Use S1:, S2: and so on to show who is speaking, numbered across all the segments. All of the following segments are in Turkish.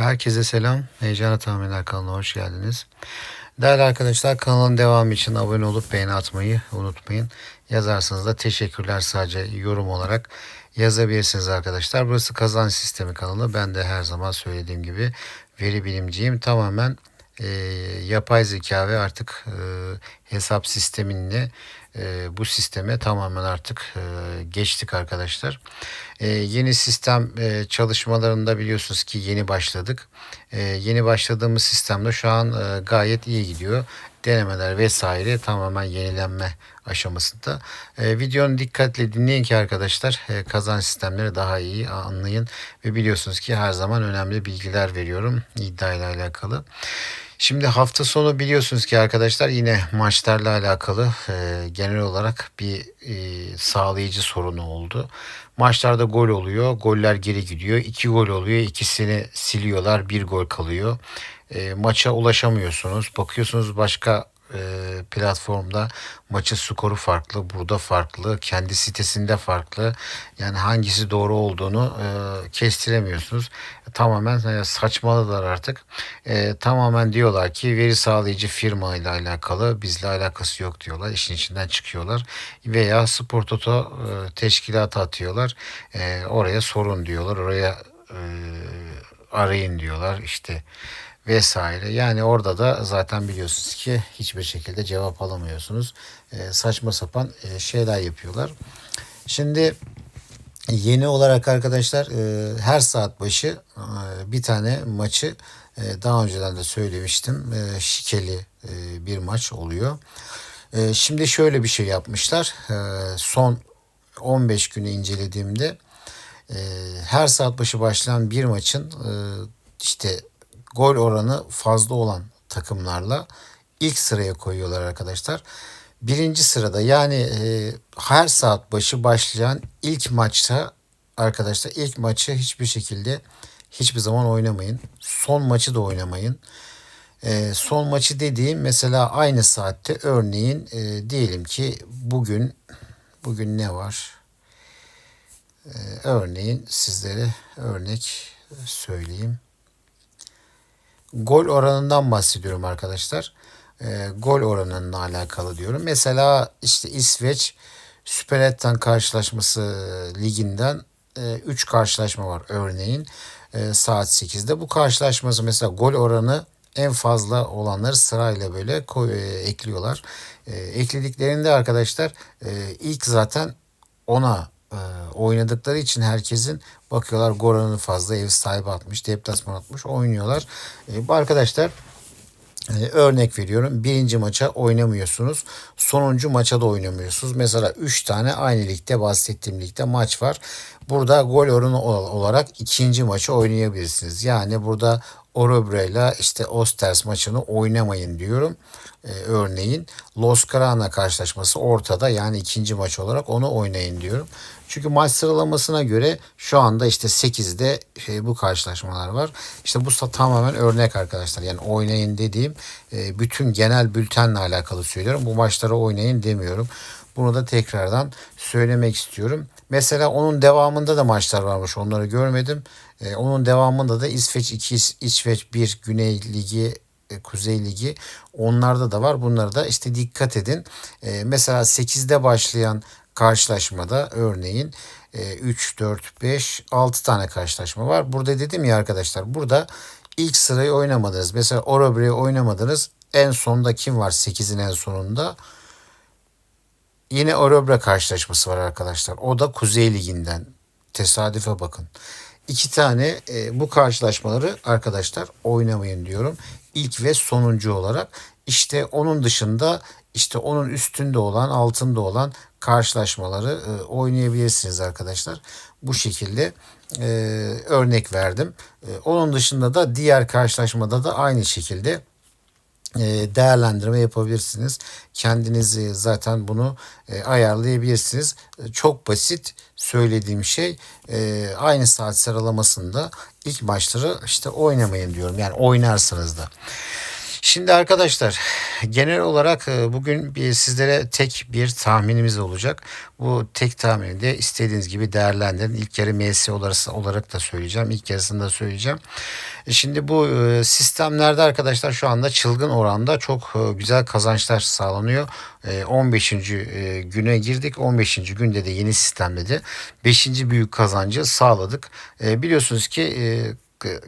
S1: Herkese selam. Heyecanı Tahminler kanalına hoş geldiniz. Değerli arkadaşlar kanalın devamı için abone olup beğeni atmayı unutmayın. Yazarsanız da teşekkürler sadece yorum olarak yazabilirsiniz arkadaşlar. Burası kazan sistemi kanalı. Ben de her zaman söylediğim gibi veri bilimciyim. Tamamen e, yapay zeka ve artık e, hesap sisteminle e, bu sisteme tamamen artık e, geçtik arkadaşlar. E, yeni sistem e, çalışmalarında biliyorsunuz ki yeni başladık. E, yeni başladığımız sistemde şu an e, gayet iyi gidiyor. Denemeler vesaire tamamen yenilenme aşamasında. E, videonu dikkatle dinleyin ki arkadaşlar e, kazan sistemleri daha iyi anlayın ve biliyorsunuz ki her zaman önemli bilgiler veriyorum iddia ile alakalı. Şimdi hafta sonu biliyorsunuz ki arkadaşlar yine maçlarla alakalı e, genel olarak bir e, sağlayıcı sorunu oldu. Maçlarda gol oluyor, goller geri gidiyor. iki gol oluyor, ikisini siliyorlar, bir gol kalıyor. E, maça ulaşamıyorsunuz. Bakıyorsunuz başka platformda maçın skoru farklı, burada farklı, kendi sitesinde farklı. Yani hangisi doğru olduğunu e, kestiremiyorsunuz. Tamamen e, saçmaladılar artık. E, tamamen diyorlar ki veri sağlayıcı firma ile alakalı, bizle alakası yok diyorlar. İşin içinden çıkıyorlar. Veya Spor Toto e, teşkilatı atıyorlar. E, oraya sorun diyorlar. Oraya e, arayın diyorlar. İşte vesaire. Yani orada da zaten biliyorsunuz ki hiçbir şekilde cevap alamıyorsunuz. E, saçma sapan e, şeyler yapıyorlar. Şimdi yeni olarak arkadaşlar e, her saat başı e, bir tane maçı e, daha önceden de söylemiştim. E, şikeli e, bir maç oluyor. E, şimdi şöyle bir şey yapmışlar. E, son 15 günü incelediğimde e, her saat başı başlayan bir maçın e, işte gol oranı fazla olan takımlarla ilk sıraya koyuyorlar arkadaşlar. Birinci sırada yani e, her saat başı başlayan ilk maçta arkadaşlar ilk maçı hiçbir şekilde hiçbir zaman oynamayın. Son maçı da oynamayın. E, son maçı dediğim mesela aynı saatte örneğin e, diyelim ki bugün bugün ne var? E, örneğin sizlere örnek söyleyeyim gol oranından bahsediyorum arkadaşlar. E, gol oranına alakalı diyorum. Mesela işte İsveç Süper Ettan karşılaşması liginden 3 e, karşılaşma var örneğin e, saat 8'de. Bu karşılaşması mesela gol oranı en fazla olanları sırayla böyle koy, e, ekliyorlar. E, eklediklerinde arkadaşlar e, ilk zaten ona e, oynadıkları için herkesin bakıyorlar Goran'ı fazla ev sahibi atmış, deplasman atmış oynuyorlar. E, bu arkadaşlar e, örnek veriyorum. Birinci maça oynamıyorsunuz. Sonuncu maça da oynamıyorsunuz. Mesela 3 tane aynı ligde bahsettiğim ligde maç var. Burada gol oranı olarak ikinci maçı oynayabilirsiniz. Yani burada Orobre ile işte Osters maçını oynamayın diyorum. Ee, örneğin Los Carana karşılaşması ortada yani ikinci maç olarak onu oynayın diyorum. Çünkü maç sıralamasına göre şu anda işte 8'de şey, bu karşılaşmalar var. İşte bu tamamen örnek arkadaşlar. Yani oynayın dediğim e, bütün genel bültenle alakalı söylüyorum. Bu maçlara oynayın demiyorum. Bunu da tekrardan söylemek istiyorum. Mesela onun devamında da maçlar varmış. Onları görmedim. Ee, onun devamında da İsveç 2, İsveç 1, Güney Ligi, e, Kuzey Ligi onlarda da var. Bunlara da işte dikkat edin. Ee, mesela 8'de başlayan karşılaşmada örneğin 3, 4, 5, 6 tane karşılaşma var. Burada dedim ya arkadaşlar burada ilk sırayı oynamadınız. Mesela Orobre'yi oynamadınız. En sonda kim var 8'in en sonunda? Yine Orobra karşılaşması var arkadaşlar. O da Kuzey Ligi'nden. Tesadüfe bakın. İki tane e, bu karşılaşmaları arkadaşlar oynamayın diyorum. İlk ve sonuncu olarak. İşte onun dışında işte onun üstünde olan altında olan karşılaşmaları e, oynayabilirsiniz arkadaşlar. Bu şekilde e, örnek verdim. E, onun dışında da diğer karşılaşmada da aynı şekilde değerlendirme yapabilirsiniz. Kendinizi zaten bunu e, ayarlayabilirsiniz. E, çok basit söylediğim şey aynı saat sıralamasında ilk maçları işte oynamayın diyorum. Yani oynarsınız da. Şimdi arkadaşlar genel olarak e, bugün sizlere tek bir tahminimiz olacak. Bu tek tahmini de istediğiniz gibi değerlendirin. İlk yarı MS olarak, da söyleyeceğim. İlk yarısını da söyleyeceğim. E, Şimdi bu e, sistemlerde arkadaşlar şu anda çılgın oranda çok güzel kazançlar sağlanıyor. E, 15. e, güne girdik. 15. günde de yeni sistemde de 5. büyük kazancı sağladık. Biliyorsunuz ki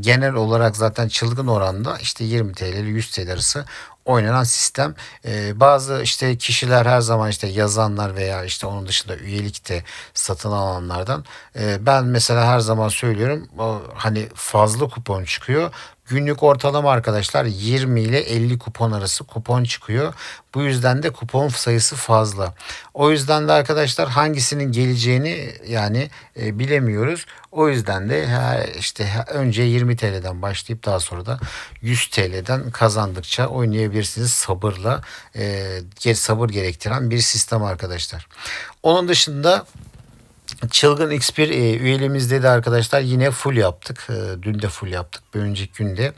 S1: genel olarak zaten çılgın oranda işte 20 TL ile 100 TL arası oynanan sistem. Ee, bazı işte kişiler her zaman işte yazanlar veya işte onun dışında üyelikte satın alanlardan e, ben mesela her zaman söylüyorum hani fazla kupon çıkıyor. Günlük ortalama arkadaşlar 20 ile 50 kupon arası kupon çıkıyor. Bu yüzden de kupon sayısı fazla. O yüzden de arkadaşlar hangisinin geleceğini yani e, bilemiyoruz. O yüzden de işte önce 20 TL'den başlayıp daha sonra da 100 TL'den kazandıkça oynayabilirsiniz sabırla. E, sabır gerektiren bir sistem arkadaşlar. Onun dışında Çılgın X1 e, üyeliğimizde de arkadaşlar yine full yaptık. E, dün de full yaptık. Bir önceki günde.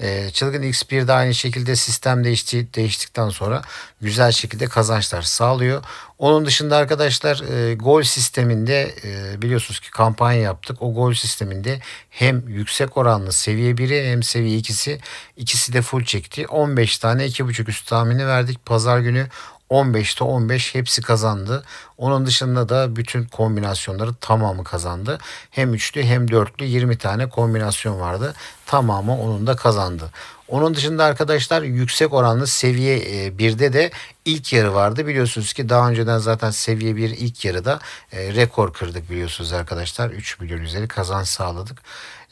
S1: E, Çılgın X1'de aynı şekilde sistem değişti, değiştikten sonra güzel şekilde kazançlar sağlıyor. Onun dışında arkadaşlar e, gol sisteminde e, biliyorsunuz ki kampanya yaptık. O gol sisteminde hem yüksek oranlı seviye 1'i hem seviye 2'si ikisi de full çekti. 15 tane 2.5 üst tahmini verdik. Pazar günü 15'te 15 hepsi kazandı. Onun dışında da bütün kombinasyonları tamamı kazandı. Hem üçlü hem dörtlü 20 tane kombinasyon vardı. Tamamı onun da kazandı. Onun dışında arkadaşlar yüksek oranlı seviye 1'de de ilk yarı vardı. Biliyorsunuz ki daha önceden zaten seviye 1 ilk yarıda e, rekor kırdık biliyorsunuz arkadaşlar. 3 milyon üzeri kazanç sağladık.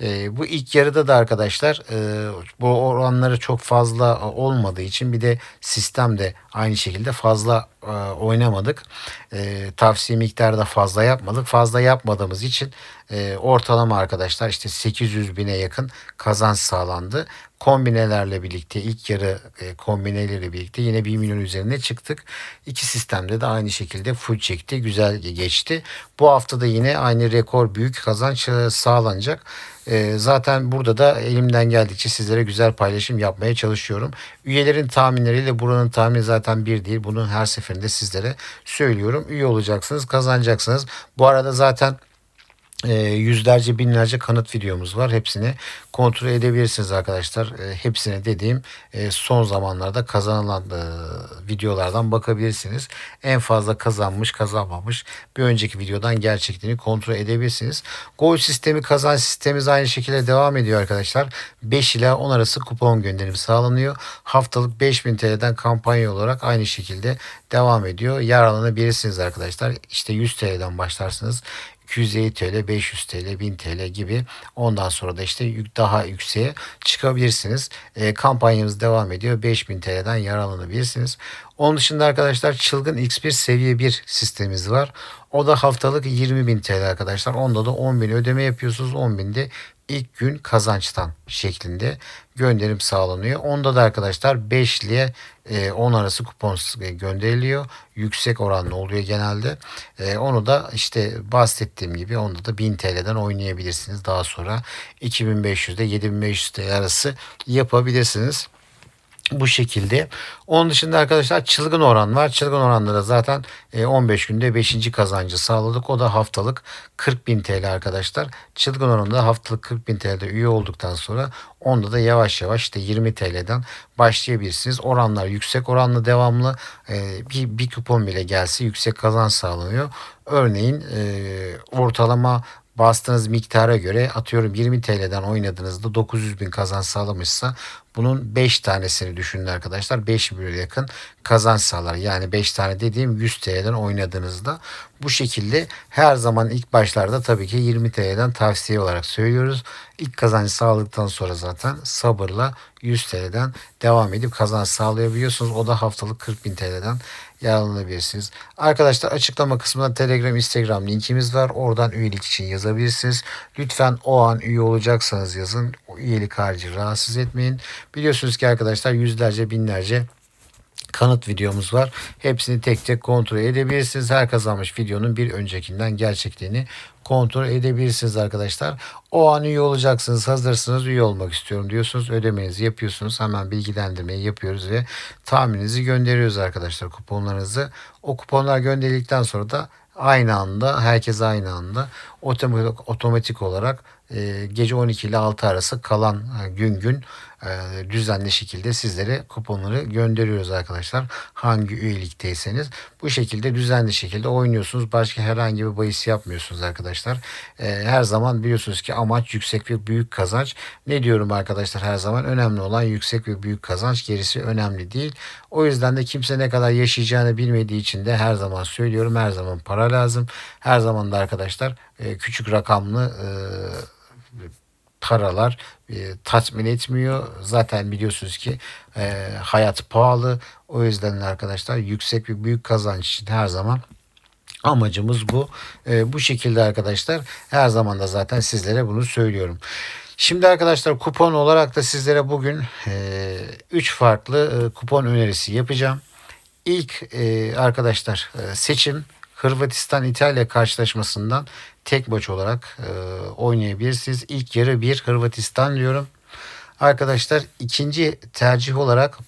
S1: E, bu ilk yarıda da arkadaşlar e, bu oranları çok fazla olmadığı için bir de sistem de aynı şekilde fazla e, oynamadık. E, tavsiye miktarı da fazla yapmadık. Fazla yapmadığımız için e, ortalama arkadaşlar işte 800 bine yakın kazanç sağlandı. Kombinelerle birlikte ilk yarı e, kombineleri birlikte yine 1 milyon üzerine çıktık. İki sistemde de aynı şekilde full çekti. Güzel geçti. Bu hafta da yine aynı rekor büyük kazanç e, sağlanacak. E, zaten burada da elimden geldikçe sizlere güzel paylaşım yapmaya çalışıyorum. Üyelerin tahminleriyle buranın tahmini zaten bir değil. Bunun her seferinde sizlere söylüyorum. Üye olacaksınız, kazanacaksınız. Bu arada zaten e, yüzlerce binlerce kanıt videomuz var. Hepsini kontrol edebilirsiniz arkadaşlar. E, hepsine dediğim e, son zamanlarda kazanılan e, videolardan bakabilirsiniz. En fazla kazanmış kazanmamış bir önceki videodan gerçekliğini kontrol edebilirsiniz. Gol sistemi kazanç sistemimiz aynı şekilde devam ediyor arkadaşlar. 5 ila 10 arası kupon gönderimi sağlanıyor. Haftalık 5000 TL'den kampanya olarak aynı şekilde devam ediyor. Yararlanabilirsiniz arkadaşlar. İşte 100 TL'den başlarsınız. 250 TL, 500 TL, 1000 TL gibi ondan sonra da işte daha yükseğe çıkabilirsiniz. E, kampanyamız devam ediyor. 5000 TL'den yararlanabilirsiniz. Onun dışında arkadaşlar çılgın X1 seviye 1 sistemimiz var. O da haftalık 20.000 TL arkadaşlar. Onda da 10.000 ödeme yapıyorsunuz. 10.000'de ilk gün kazançtan şeklinde gönderim sağlanıyor. Onda da arkadaşlar 5 ile 10 arası kupon gönderiliyor. Yüksek oranlı oluyor genelde. E, onu da işte bahsettiğim gibi onda da 1000 TL'den oynayabilirsiniz. Daha sonra 2500'de 7500 TL arası yapabilirsiniz bu şekilde. Onun dışında arkadaşlar çılgın oran var. Çılgın oranlara zaten 15 e, günde 5. kazancı sağladık. O da haftalık 40 bin TL arkadaşlar. Çılgın oranda haftalık 40 bin TL'de üye olduktan sonra onda da yavaş yavaş işte 20 TL'den başlayabilirsiniz. Oranlar yüksek oranlı devamlı e, bir, bir kupon bile gelse yüksek kazanç sağlanıyor. Örneğin e, ortalama bastığınız miktara göre atıyorum 20 TL'den oynadığınızda 900 bin kazanç sağlamışsa bunun 5 tanesini düşünün arkadaşlar. 5 milyona yakın kazanç sağlar. Yani 5 tane dediğim 100 TL'den oynadığınızda bu şekilde her zaman ilk başlarda tabii ki 20 TL'den tavsiye olarak söylüyoruz. İlk kazancı sağladıktan sonra zaten sabırla 100 TL'den devam edip kazanç sağlayabiliyorsunuz. O da haftalık 40 bin TL'den yararlanabilirsiniz. Arkadaşlar açıklama kısmında Telegram, Instagram linkimiz var. Oradan üyelik için yazabilirsiniz. Lütfen o an üye olacaksanız yazın. O üyelik harici rahatsız etmeyin. Biliyorsunuz ki arkadaşlar yüzlerce binlerce kanıt videomuz var. Hepsini tek tek kontrol edebilirsiniz. Her kazanmış videonun bir öncekinden gerçekliğini kontrol edebilirsiniz arkadaşlar. O an üye olacaksınız. Hazırsınız üye olmak istiyorum diyorsunuz. Ödemenizi yapıyorsunuz. Hemen bilgilendirmeyi yapıyoruz ve tahmininizi gönderiyoruz arkadaşlar kuponlarınızı. O kuponlar gönderildikten sonra da aynı anda herkes aynı anda otomatik, olarak e, gece 12 ile 6 arası kalan e, gün gün e, düzenli şekilde sizlere kuponları gönderiyoruz arkadaşlar. Hangi üyelikteyseniz bu şekilde düzenli şekilde oynuyorsunuz. Başka herhangi bir bahis yapmıyorsunuz arkadaşlar. Her zaman biliyorsunuz ki amaç yüksek ve büyük kazanç. Ne diyorum arkadaşlar her zaman önemli olan yüksek ve büyük kazanç gerisi önemli değil. O yüzden de kimse ne kadar yaşayacağını bilmediği için de her zaman söylüyorum her zaman para lazım. Her zaman da arkadaşlar e, küçük rakamlı e, paralar e, tatmin etmiyor. Zaten biliyorsunuz ki e, hayat pahalı. O yüzden arkadaşlar yüksek ve büyük kazanç için her zaman amacımız bu. E, bu şekilde arkadaşlar her zaman da zaten sizlere bunu söylüyorum. Şimdi arkadaşlar kupon olarak da sizlere bugün 3 farklı kupon önerisi yapacağım. İlk arkadaşlar seçim Hırvatistan İtalya karşılaşmasından tek maç olarak e, oynayabilirsiniz. İlk yarı bir Hırvatistan diyorum. Arkadaşlar ikinci tercih olarak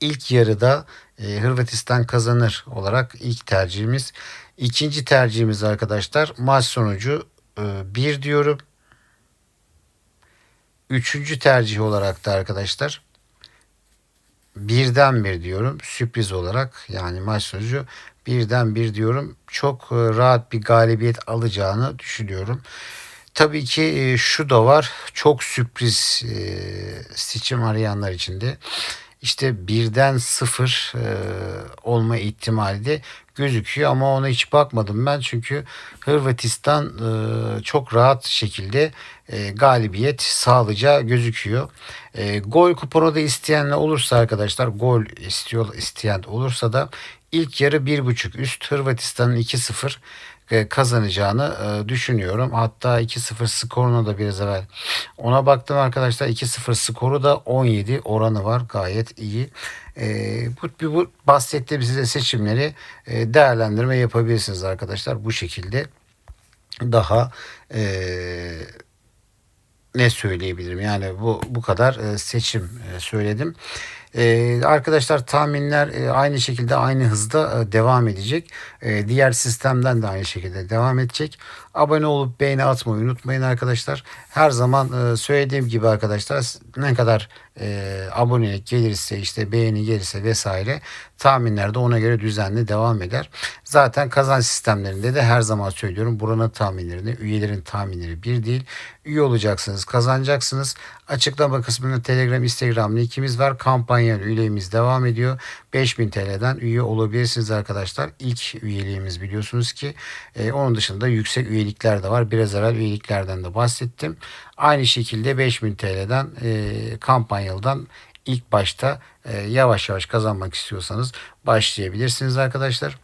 S1: ilk yarıda e, Hırvatistan kazanır olarak ilk tercihimiz. İkinci tercihimiz arkadaşlar maç sonucu e, 1 diyorum. Üçüncü tercih olarak da arkadaşlar birden bir diyorum sürpriz olarak yani maç sonucu birden bir diyorum çok e, rahat bir galibiyet alacağını düşünüyorum. Tabii ki e, şu da var çok sürpriz e, seçim arayanlar için de işte birden sıfır olma ihtimali de gözüküyor ama ona hiç bakmadım ben çünkü Hırvatistan çok rahat şekilde galibiyet sağlayacağı gözüküyor. Gol kuponu da isteyenler olursa arkadaşlar gol istiyor isteyen olursa da ilk yarı 1.5 üst Hırvatistan'ın 2-0 e, kazanacağını e, düşünüyorum. Hatta 2-0 skoruna da biraz evvel ona baktım arkadaşlar. 2-0 skoru da 17 oranı var. Gayet iyi. E, bu, bu bahsettiğim size seçimleri değerlendirme yapabilirsiniz arkadaşlar. Bu şekilde daha ne söyleyebilirim? Yani bu bu kadar seçim söyledim. Ee, arkadaşlar tahminler e, aynı şekilde aynı hızda e, devam edecek. E, diğer sistemden de aynı şekilde devam edecek. Abone olup beğeni atmayı unutmayın arkadaşlar. Her zaman e, söylediğim gibi arkadaşlar ne kadar e, abonelik gelirse işte beğeni gelirse vesaire tahminler de ona göre düzenli devam eder. Zaten kazanç sistemlerinde de her zaman söylüyorum buranın tahminlerini üyelerin tahminleri bir değil. Üye olacaksınız kazanacaksınız. Açıklama kısmında Telegram Instagram linkimiz var. Kampanya üyeliğimiz devam ediyor. 5000 TL'den üye olabilirsiniz arkadaşlar. İlk üyeliğimiz biliyorsunuz ki e, onun dışında yüksek üyelikler de var. Biraz evvel üyeliklerden de bahsettim. Aynı şekilde 5000 TL'den e, kampanyalıdan ilk başta e, yavaş yavaş kazanmak istiyorsanız başlayabilirsiniz arkadaşlar.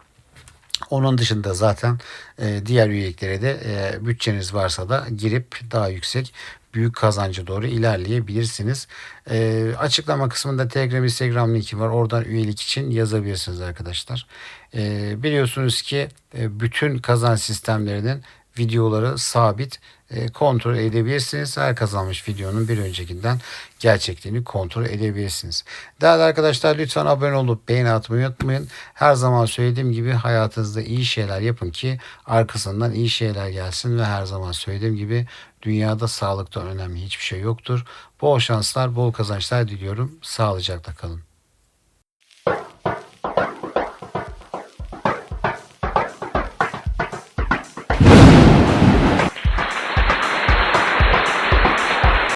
S1: Onun dışında zaten e, diğer üyeliklere de e, bütçeniz varsa da girip daha yüksek büyük kazancı doğru ilerleyebilirsiniz. E, açıklama kısmında Telegram, Instagram linki var. Oradan üyelik için yazabilirsiniz arkadaşlar. Biliyorsunuz ki bütün kazanç sistemlerinin videoları sabit kontrol edebilirsiniz. Her kazanmış videonun bir öncekinden gerçekliğini kontrol edebilirsiniz. Değerli arkadaşlar lütfen abone olup beğeni atmayı unutmayın. Her zaman söylediğim gibi hayatınızda iyi şeyler yapın ki arkasından iyi şeyler gelsin ve her zaman söylediğim gibi dünyada sağlıkta önemli hiçbir şey yoktur. Bol şanslar, bol kazançlar diliyorum. Sağlıcakla kalın.